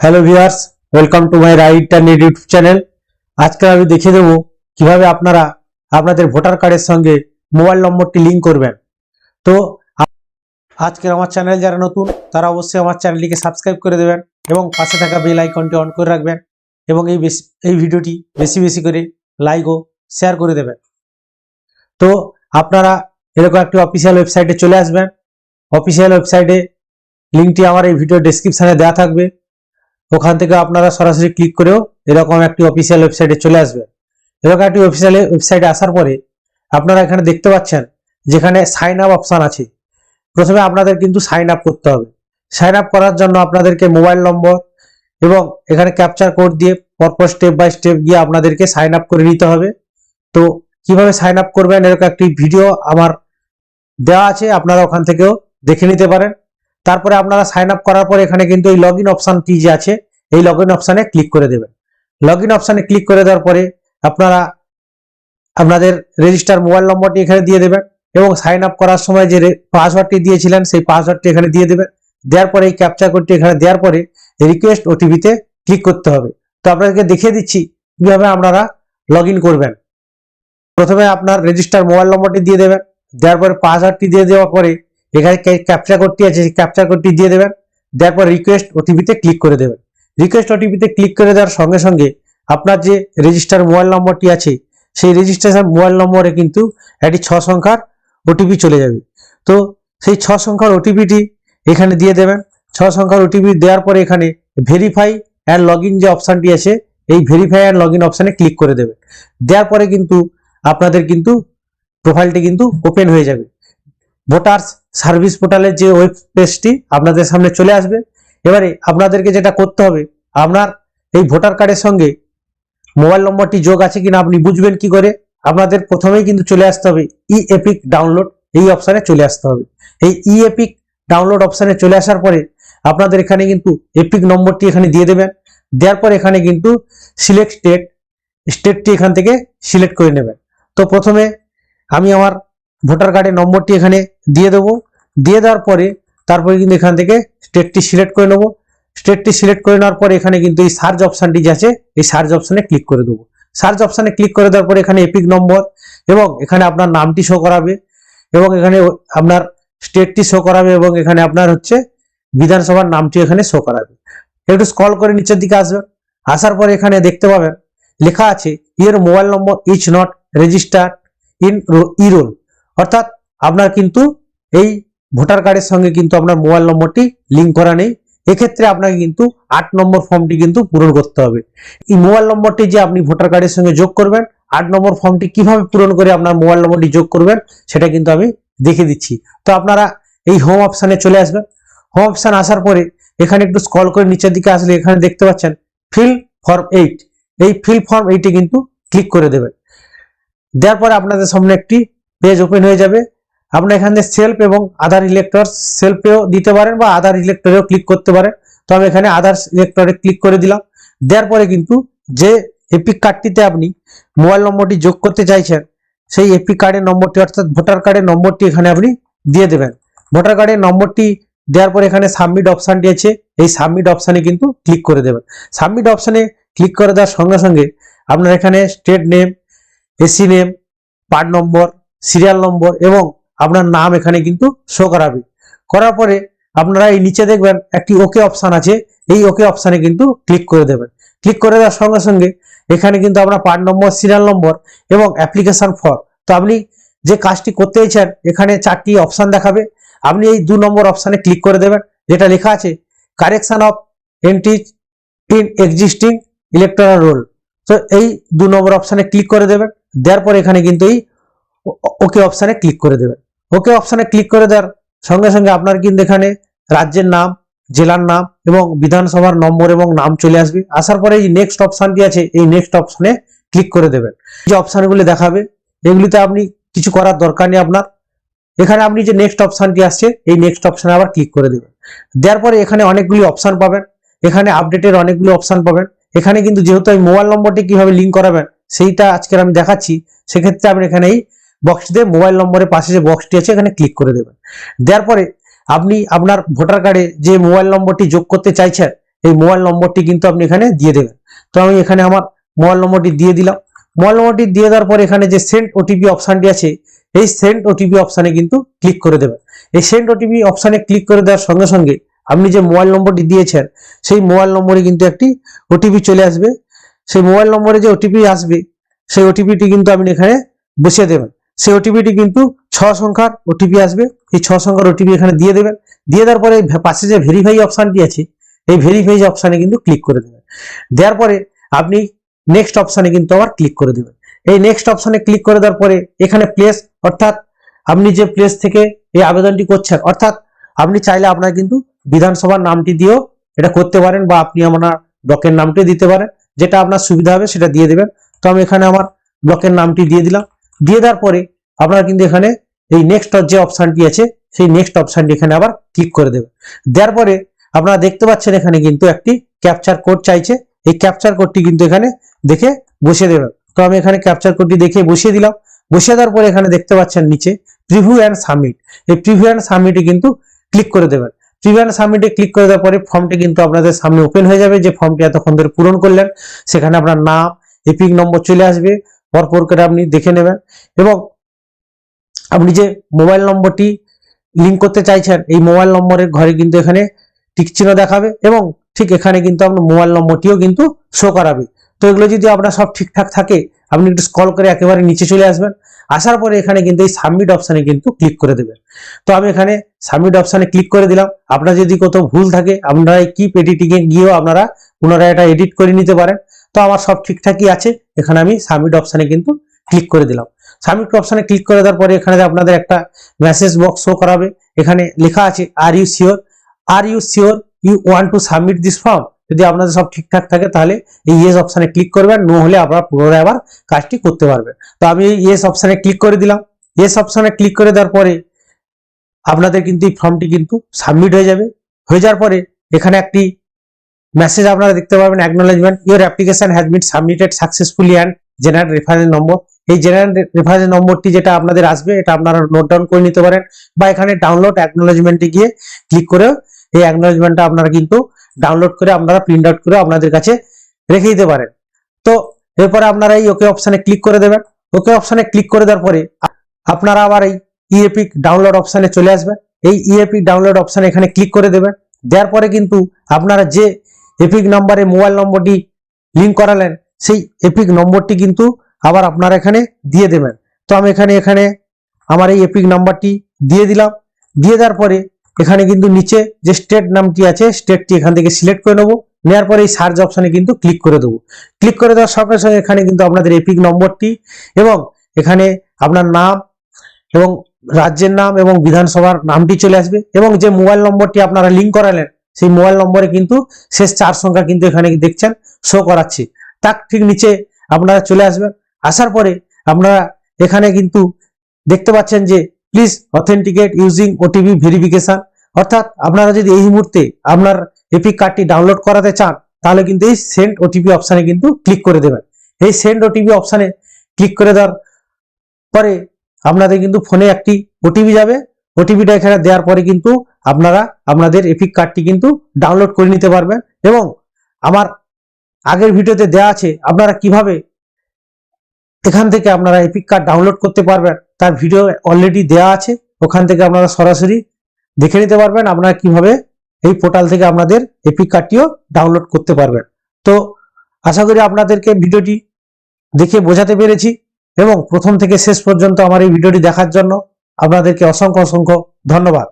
Hello viewers welcome to my right internet YouTube channel আজকে আমি দেখিয়ে দেবো কীভাবে আপনারা আপনাদের ভোটার কার্ডের সঙ্গে মোবাইল নম্বরটি লিঙ্ক করবেন। তো আজকের আমার চ্যানেল যারা নতুন, তারা অবশ্যই আমার চ্যানেলটিকে সাবস্ক্রাইব করে দেবেন এবং পাশে থাকা বেল আইকনটি অন করে রাখবেন এবং এই বেশি এই ভিডিওটি বেশি বেশি করে লাইক ও শেয়ার করে দেবেন। তো আপনারা এরকম একটি অফিসিয়াল ওয়েবসাইটে চলে আসবেন। অফিসিয়াল ওয়েবসাইটে লিঙ্কটি আমার এই ভিডিও ডেসক্রিপশনে দেওয়া থাকবে। ওখান থেকে আপনারা সরাসরি ক্লিক করেও এরকম একটি অফিসিয়াল ওয়েবসাইটে চলে আসবেন। এরকম একটি অফিসিয়াল ওয়েবসাইটে আসার পরে আপনারা এখানে দেখতে পাচ্ছেন যেখানে সাইন আপ অপশান আছে। প্রথমে আপনাদের কিন্তু সাইন আপ করতে হবে। সাইন আপ করার জন্য আপনাদেরকে মোবাইল নম্বর এবং এখানে ক্যাপচার কোড দিয়ে পরপর স্টেপ বাই স্টেপ গিয়ে আপনাদেরকে সাইন আপ করে নিতে হবে। তো কীভাবে সাইন আপ করবেন এরকম একটি ভিডিও আমার দেওয়া আছে, আপনারা ওখান থেকেও দেখে নিতে পারেন। তারপরে আপনারা সাইন আপ করার পর এখানে কিন্তু এই লগ ইন অপশনটি যে আছে, এই লগ ইন অপশানে ক্লিক করে দেবেন। লগ ইন অপশানে ক্লিক করে দেওয়ার পরে আপনারা আপনাদের রেজিস্টার মোবাইল নম্বরটি এখানে দিয়ে দেবেন এবং সাইন আপ করার সময় যে পাসওয়ার্ডটি দিয়েছিলেন, সেই পাসওয়ার্ডটি এখানে দিয়ে দেবেন। দেওয়ার পরে এই ক্যাপচার কোডটি এখানে দেওয়ার পরে রিকোয়েস্ট ওটিপিতে ক্লিক করতে হবে। তো আপনাদেরকে দেখিয়ে দিচ্ছি কীভাবে আপনারা লগ করবেন। প্রথমে আপনার রেজিস্টার মোবাইল নম্বরটি দিয়ে দেবেন। দেওয়ার পরে পাসওয়ার্ডটি দিয়ে দেওয়ার পরে এখানে ক্যাপচার কোডটি আছে, সেই ক্যাপচার কোডটি দিয়ে দেবেন। দেওয়ার পর রিকোয়েস্ট ওটিপিতে ক্লিক করে দেবেন। রিকোয়েস্ট ওটিপিতে ক্লিক করে দেওয়ার সঙ্গে সঙ্গে আপনার যে রেজিস্টার মোবাইল নম্বরটি আছে, সেই রেজিস্ট্রেশন মোবাইল নম্বরে কিন্তু একটি ছ সংখ্যার ওটিপি চলে যাবে। তো সেই ছ সংখ্যার ওটিপিটি এখানে দিয়ে দেবেন। ছ সংখ্যার ওটিপি দেওয়ার পরে এখানে ভেরিফাই অ্যান্ড লগ যে অপশানটি আছে, এই ভেরিফাই অ্যান্ড লগ ইন অপশানে ক্লিক করে দেবেন। দেওয়ার পরে কিন্তু আপনাদের কিন্তু প্রোফাইলটি কিন্তু ওপেন হয়ে যাবে। ভোটার্স সার্ভিস পোর্টালের যে ওয়েব পেজটি আপনাদের সামনে চলে আসবে। এবারে আপনাদেরকে যেটা করতে হবে, আপনার এই ভোটার কার্ডের সঙ্গে মোবাইল নম্বরটি যোগ আছে কিনা আপনি বুঝবেন কি করে? আপনাদের প্রথমেই কিন্তু চলে আসতে হবে ই এপিক ডাউনলোড এই অপশানে চলে আসতে হবে। এই ই এপিক ডাউনলোড অপশানে চলে আসার পরে আপনাদের এখানে কিন্তু এপিক নম্বরটি এখানে দিয়ে দেবেন। দেওয়ার পর এখানে কিন্তু সিলেক্ট স্টেট স্টেটটি এখান থেকে সিলেক্ট করে নেবেন। তো প্রথমে আমি আমার ভোটার কার্ডের নম্বরটি এখানে দিয়ে দেবো। দিয়ে দেওয়ার পরে তারপরে কিন্তু এখান থেকে স্টেটটি সিলেক্ট করে নেব। স্টেটটি সিলেক্ট করে নেওয়ার পরে এখানে কিন্তু এই সার্চ অপশানটি যে আছে, এই সার্চ অপশানে ক্লিক করে দেবো। সার্চ অপশানে ক্লিক করে দেওয়ার পরে এখানে এপিক নম্বর এবং এখানে আপনার নামটি শো করাবে এবং এখানে আপনার স্টেটটি শো করাবে এবং এখানে আপনার হচ্ছে বিধানসভার নামটি এখানে শো করাবে। একটু স্কল করে নিচের দিকে আসবেন। আসার পরে এখানে দেখতে পাবেন, লেখা আছে ইয়ের mobile number is not registered in eroll অর্থাৎ আপনার কিন্তু এই ভোটার কার্ডের সঙ্গে কিন্তু আপনার মোবাইল নম্বরটি লিঙ্ক করা নেই। এক্ষেত্রে আপনাকে কিন্তু আট নম্বর ফর্মটি কিন্তু পূরণ করতে হবে। এই মোবাইল নম্বরটি যে আপনি ভোটার কার্ডের সঙ্গে যোগ করবেন, আট নম্বর ফর্মটি কীভাবে পূরণ করে আপনার মোবাইল নম্বরটি যোগ করবেন, সেটা কিন্তু আমি দেখে দিচ্ছি। তো আপনারা এই হোম অপশানে চলে আসবেন। হোম অপশান আসার পরে এখানে একটু স্ক্রল করে নিচের দিকে আসলে এখানে দেখতে পাচ্ছেন ফিল ফর্ম এইট এই ফিল ফর্ম এইটে কিন্তু ক্লিক করে দেবেন। দেওয়ার পরে আপনাদের সামনে একটি পেজ ওপেন হয়ে যাবে। আপনার এখানে সেলফ এবং আধার ইলেক্টর সেলফেও দিতে পারেন বা আধার ইলেক্টরেও ক্লিক করতে পারেন। তো আমি এখানে আধার ইলেক্টরে ক্লিক করে দিলাম। দেওয়ার পরে কিন্তু যে এপিক কার্ডটিতে আপনি মোবাইল নম্বরটি যোগ করতে চাইছেন, সেই এপিক কার্ডের নম্বরটি অর্থাৎ ভোটার কার্ডের নম্বরটি এখানে আপনি দিয়ে দেবেন। ভোটার কার্ডের নম্বরটি দেওয়ার পরে এখানে সাবমিট অপশানটি আছে। এই সাবমিট অপশানে কিন্তু ক্লিক করে দেবেন। সাবমিট অপশানে ক্লিক করে দেওয়ার সঙ্গে সঙ্গে আপনার এখানে state name AC name part number serial number এবং আপনার নাম এখানে কিন্তু শো করাবে। করার পরে আপনারা এই নিচে দেখবেন একটি ওকে অপশান আছে। এই ওকে অপশানে কিন্তু ক্লিক করে দেবেন। ক্লিক করে দেওয়ার সঙ্গে সঙ্গে এখানে কিন্তু আপনার পার্ট নম্বর সিরিয়াল নম্বর এবং অ্যাপ্লিকেশন ফর তো আপনি যে কাজটি করতে চান, এখানে চারটি অপশান দেখাবে। আপনি এই দু নম্বর অপশানে ক্লিক করে দেবেন। যেটা লেখা আছে correction of entries in existing electoral roll তো এই দু নম্বর অপশানে ক্লিক করে দেবেন। দেওয়ার পর এখানে কিন্তু এই ওকে অপশানে ক্লিক করে দেবেন। ওকে অপশানে ক্লিক করে দেওয়ার সঙ্গে সঙ্গে আপনার কিন্তু এখানে রাজ্যের নাম, জেলার নাম এবং বিধানসভার নম্বর এবং নাম চলে আসবে। আসার পরে এই নেক্সট অপশানটি আছে? এই নেক্সট অপশানে ক্লিক করে দেবেন। যে অপশানগুলি দেখাবে, এগুলিতে আপনি কিছু করার দরকার নেই আপনার। এখানে আপনি যে নেক্সট অপশানটি আসছে, এই নেক্সট অপশানে আবার ক্লিক করে দেবেন। দেওয়ার পরে এখানে অনেকগুলি অপশান পাবেন। এখানে আপডেটের অনেকগুলি অপশান পাবেন। এখানে কিন্তু যেহেতু এই মোবাইল নম্বরটি কীভাবে লিঙ্ক করাবেন, সেইটা আজকের আমি দেখাচ্ছি। সেক্ষেত্রে আপনি এখানে এই বক্সটিতে মোবাইল নম্বরের পাশে যে বক্সটি আছে, এখানে ক্লিক করে দেবেন। দেওয়ার পরে আপনি আপনার ভোটার কার্ডে যে মোবাইল নম্বরটি যোগ করতে চাইছেন, এই মোবাইল নম্বরটি কিন্তু আপনি এখানে দিয়ে দেবেন। তো আমি এখানে আমার মোবাইল নম্বরটি দিয়ে দিলাম। মোবাইল নম্বরটি দিয়ে দেওয়ার পর এখানে যে সেন্ড ওটিপি অপশানটি আছে, এই সেন্ড ওটিপি অপশানে কিন্তু ক্লিক করে দেবেন। এই সেন্ড ওটিপি অপশানে ক্লিক করে দেওয়ার সঙ্গে সঙ্গে আপনি যে মোবাইল নম্বরটি দিয়েছেন, সেই মোবাইল নম্বরে কিন্তু একটি ওটিপি চলে আসবে। সেই মোবাইল নম্বরে যে ওটিপি আসবে, সেই ওটিপিটি কিন্তু আপনি এখানে বসিয়ে দেবেন। সেই ওটিপিটি কিন্তু ছ সংখ্যার ওটিপি আসবে। এই ছ সংখ্যার ওটিপি এখানে দিয়ে দেবেন। দিয়ে দেওয়ার পরে পাশে যে ভেরিফাই অপশানটি আছে, এই ভেরিফাই অপশানে কিন্তু ক্লিক করে দেবেন। দেওয়ার পরে আপনি নেক্সট অপশানে কিন্তু আবার ক্লিক করে দেবেন। এই নেক্সট অপশানে ক্লিক করে দেওয়ার পরে এখানে প্লেস অর্থাৎ আপনি যে প্লেস থেকে এই আবেদনটি করছেন, অর্থাৎ আপনি চাইলে আপনার কিন্তু বিধানসভার নামটি দিয়েও এটা করতে পারেন বা আপনি আপনার ব্লকের নামটি দিতে পারেন। যেটা আপনার সুবিধা হবে সেটা দিয়ে দেবেন। তো আমি এখানে আমার ব্লকের নামটি দিয়ে দিলাম। দিয়ে দেওয়ার পরে আপনারা কিন্তু এখানে এই নেক্সট যে অপশানটি আছে, সেই নেক্সট অপশানটি এখানে আবার ক্লিক করে দেবেন। দেওয়ার পরে আপনারা দেখতে পাচ্ছেন এখানে কিন্তু একটি ক্যাপচার কোড চাইছে। এই ক্যাপচার কোডটি কিন্তু এখানে দেখে বসিয়ে দেবেন। তো আমি এখানে ক্যাপচার কোডটি দেখে বসিয়ে দিলাম। বসিয়ে দেওয়ার পরে এখানে দেখতে পাচ্ছেন নিচে প্রিভিউ অ্যান্ড সাবমিট এই প্রিভিউ অ্যান্ড সাবমিটে কিন্তু ক্লিক করে দেবেন। প্রিভিউ অ্যান্ড সাবমিটে ক্লিক করে দেওয়ার পরে ফর্মটি কিন্তু আপনাদের সামনে ওপেন হয়ে যাবে। যে ফর্মটি এতক্ষণ ধরে পূরণ করলেন, সেখানে আপনার নাম এপিক নম্বর চলে আসবে। পরপর করে আপনি দেখে নেবেন। এবং আপনি যে মোবাইল নম্বরটি লিঙ্ক করতে চাইছেন, এই মোবাইল নম্বরের ঘরে কিন্তু এখানে টিক চিহ্ন দেখাবে এবং ঠিক এখানে কিন্তু আপনার মোবাইল নম্বরটিও কিন্তু শো করাবে। তো এগুলো যদি আপনার সব ঠিকঠাক থাকে, আপনি একটু স্ক্রল করে একেবারে নিচে চলে আসবেন। আসার পরে এখানে কিন্তু এই সাবমিট অপশানে কিন্তু ক্লিক করে দেবেন। তো আমি এখানে সাবমিট অপশানে ক্লিক করে দিলাম। আপনার যদি কোথাও ভুল থাকে, আপনারা এই কিপ এডিটিংয়ে গিয়েও আপনারা পুনরায় এটা এডিট করে নিতে পারেন। তো আমার সব ঠিকঠাকই আছে। এখানে আমি সাবমিট অপশানে কিন্তু ক্লিক করে দিলাম। সাবমিট অপশানে ক্লিক করে দেওয়ার পরে এখানে আপনাদের একটা মেসেজ বক্স শো করাবে। এখানে লেখা আছে are you sure are you sure you want to submit this form যদি আপনাদের সব ঠিকঠাক থাকে তাহলে এই ইয়েস অপশানে ক্লিক করবেন নো হলে আপনারা পুনরায় আবার কাজটি করতে পারবেন। তো আমি এই ইয়েস অপশানে ক্লিক করে দিলাম। ইয়েস অপশানে ক্লিক করে দেওয়ার পরে আপনাদের কিন্তু এই ফর্মটি কিন্তু সাবমিট হয়ে যাবে। হয়ে যাওয়ার পরে এখানে একটি মেসেজ আপনারা দেখতে পাবেন acknowledgement your application has been submitted successfully and generate reference number এই জেনারেল রেফারেন্স নম্বরটি যেটা আপনাদের আসবে, এটা আপনারা নোট ডাউন করে নিতে পারেন বা এখানে ডাউনলোড অ্যাকনোলেজমেন্টে গিয়ে ক্লিক করে এই অ্যাকনোলেজমেন্টটা আপনারা কিন্তু ডাউনলোড করে আপনারা প্রিন্ট আউট করে আপনাদের কাছে রেখে দিতে পারেন। তো এরপরে আপনারা এই ওকে অপশানে ক্লিক করে দেবেন। ওকে অপশানে ক্লিক করে দেওয়ার পরে আপনারা আবার এই ইএপিক ডাউনলোড অপশানে চলে আসবেন। এই ইএপিক ডাউনলোড অপশানে এখানে ক্লিক করে দেবেন। দেওয়ার পরে কিন্তু আপনারা যে এপিক নাম্বারে মোবাইল নম্বরটি লিঙ্ক করালেন, সেই এপিক নম্বরটি কিন্তু আবার আপনারা এখানে দিয়ে দেবেন। তো আমি এখানে এখানে আমার এই এপিক নাম্বারটি দিয়ে দিলাম। দিয়ে দেওয়ার পরে এখানে কিন্তু নিচে যে স্টেট নামটি আছে স্টেটটি এখান থেকে সিলেক্ট করে নেব। নেওয়ার পরে এই সার্চ অপশনে কিন্তু ক্লিক করে দেবো। ক্লিক করে দেওয়ার সঙ্গে সঙ্গে এখানে কিন্তু আপনাদের এপিক নম্বরটি এবং এখানে আপনার নাম এবং রাজ্যের নাম এবং বিধানসভার নামটি চলে আসবে এবং যে মোবাইল নম্বরটি আপনারা লিঙ্ক করালেন সেই মোবাইল নম্বরে কিন্তু শেষ চার সংখ্যা কিন্তু এখানে দেখছেন শো করাচ্ছে। তার ঠিক নিচে আপনারা চলে আসবেন, আসার পরে আপনারা এখানে কিন্তু দেখতে পাচ্ছেন যে please authenticate using OTP verification অর্থাৎ আপনারা যদি এই মুহূর্তে আপনার এপিক কার্ডটি ডাউনলোড করাতে চান, তাহলে কিন্তু এই সেন্ড ওটিপি অপশানে কিন্তু ক্লিক করে দেবেন। এই সেন্ড ওটিপি অপশানে ক্লিক করে দেওয়ার পরে আপনাদের কিন্তু ফোনে একটি ওটিপি যাবে। ওটিপিটা এখানে দেওয়ার পরে কিন্তু আপনারা আপনাদের এপিক কার্ডটি কিন্তু ডাউনলোড করে নিতে পারবেন এবং আমার আগের ভিডিওতে দেওয়া আছে আপনারা কীভাবে এখান থেকে আপনারা এপিক কার্ড ডাউনলোড করতে পারবেন, তার ভিডিও অলরেডি দেওয়া আছে, ওখান থেকে আপনারা সরাসরি দেখে নিতে পারবেন আপনারা কীভাবে এই পোর্টাল থেকে আপনাদের এপিক কার্ডটিও ডাউনলোড করতে পারবেন। তো আশা করি আপনাদেরকে ভিডিওটি দেখে বোঝাতে পেরেছি এবং প্রথম থেকে শেষ পর্যন্ত আমার এই ভিডিওটি দেখার জন্য আপনাদেরকে অসংখ্য অসংখ্য ধন্যবাদ।